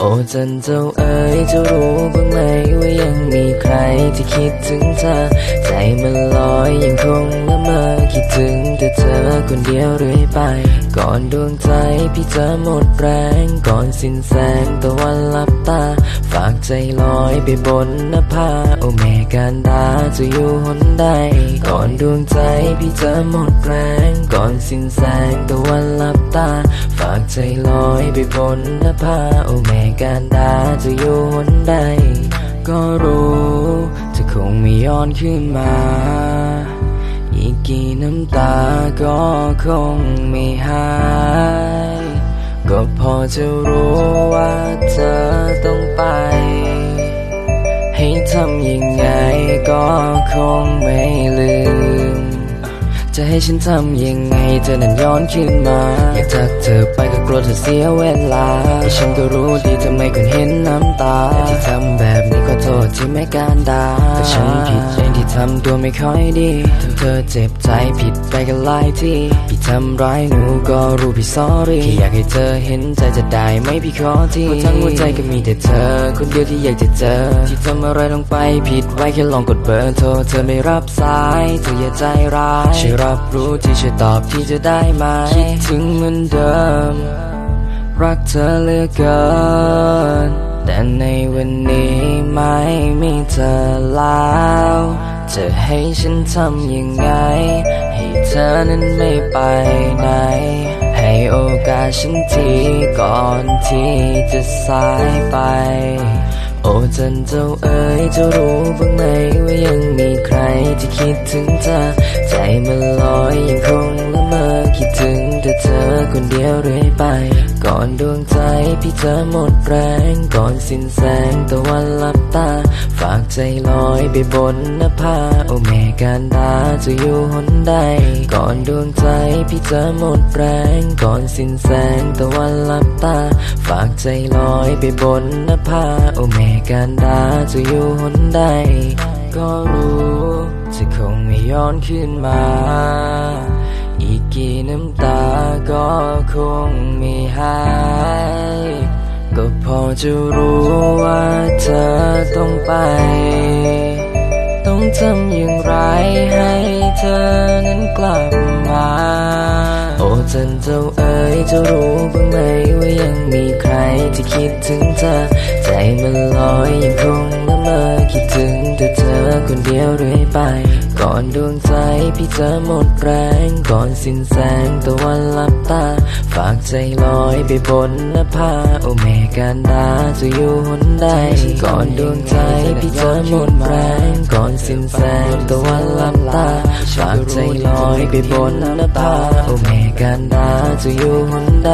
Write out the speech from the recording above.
โอ้จันเจ้าเอ๋ยจะรู้บ้างไหมว่ายังมีใครที่คิดถึงเธอ ใจมันลอยยังคงละ คิดถึงแต่เธอคนเดียวเรื่อยไป ก่อนดวงใจพี่จะหมดแรง ก่อนสิ้นแสงตะวันลับตา ฝากใจลอยไปบนนภาโอเมกันดาจะอยู่หนใด ก่อนดวงใจพี่จะหมดแรง ก่อนสิ้นแสงตะวันลับตา ฝากใจลอยไปบนนภาโอเมกันดาจะอยู่หนใด ก็รู้จะคงไม่ย้อนขึ้นมา กี่น้ำตาก็คงไม่หาย ก็พอจะรู้ว่าเธอต้องไป ให้ทำยังไงก็คงไม่ลืม จะให้ฉันทำยังไงเธอนั้นย้อนขึ้นมา อยากทักเธอไปก็กลัวเธอเสียเวลาแต่ฉันก็รู้ดีทำไมคนเห็นน้ำตาที่ทำแบบนี้ก็โทษที่ ไม่การดาก็ฉันผิดเองที่ทำตัวไม่ค่อยดีทำเธอเจ็บใจผิดไปกันหลายที่พี่ทำร้ายหนูก็รู้พี่ sorry แค่อยากให้เธอเห็นใจจะได้ไหมพี่ขอทีหัวทั้งหัวใจก็มีแต่เธอ คนเดียวที่อยากจะเจอ ที่ทำอะไรลงไปผิดไว้แค่ลองกดเบอร์โทรเธอไม่รับสายเธออย่าใจร้ายช่วยรับรู้ที่ช่วยตอบที่จะได้ไหมคิดถึงเหมือนเดิม รักเธอเหลือเกิน ในวันนี้ไม่มีเธอแล้วจะให้ฉันทำยังไง ให้เธอนั้นไม่ไปไหน ให้โอกาสฉันทีก่อนที่จะสายไป โอ้จันเจ้าเอ๋ยจะรู้บ้างไหมว่ายังมีใครที่คิดถึงเธอ ใจมันลอยยังคงละเมอ คิดถึงแต่เธอคนเดียวเรื่อยไป ก่อนดวงใจพี่เจะหมดแรง ก่อนสิ้นแสงตะวันลับตา ฝากใจลอยไปบนนภาโอเมกันดาจะอยู่หนใด ก่อนดวงใจพี่เจะหมดแรง ก่อนสิ้นแสงตะวันลับตา ฝากใจลอยไปบนนภาโอเมกันดาจะอยู่หนใด ก็รู้จะคงไม่ย้อนขึ้นมา กี่น้ำตาก็คงไม่หาย ก็พอจะรู้ว่าเธอต้องไป ต้องทำอย่างไรให้เธอนั้นกลับมา โอ้จันเจ้าเอ๋ยเจะรู้บ้างไหมว่ายังมีใครที่คิดถึงเธอ ใจมันลอยยังคงละเมอคิด คนเดียวเรื่อยไป ก่อนดวงใจพี่จะหมดแรง ก่อนสิ้นแสงตะวันลับตา ฝากใจลอยไปบนนภาโอเมกันดาจะอยู่หนใด ก่อนดวงใจพี่จะหมดแรง ก่อนสิ้นแสงตะวันลับตา ฝากใจลอยไปบนนภาโอเมกันดาจะอยู่หนใด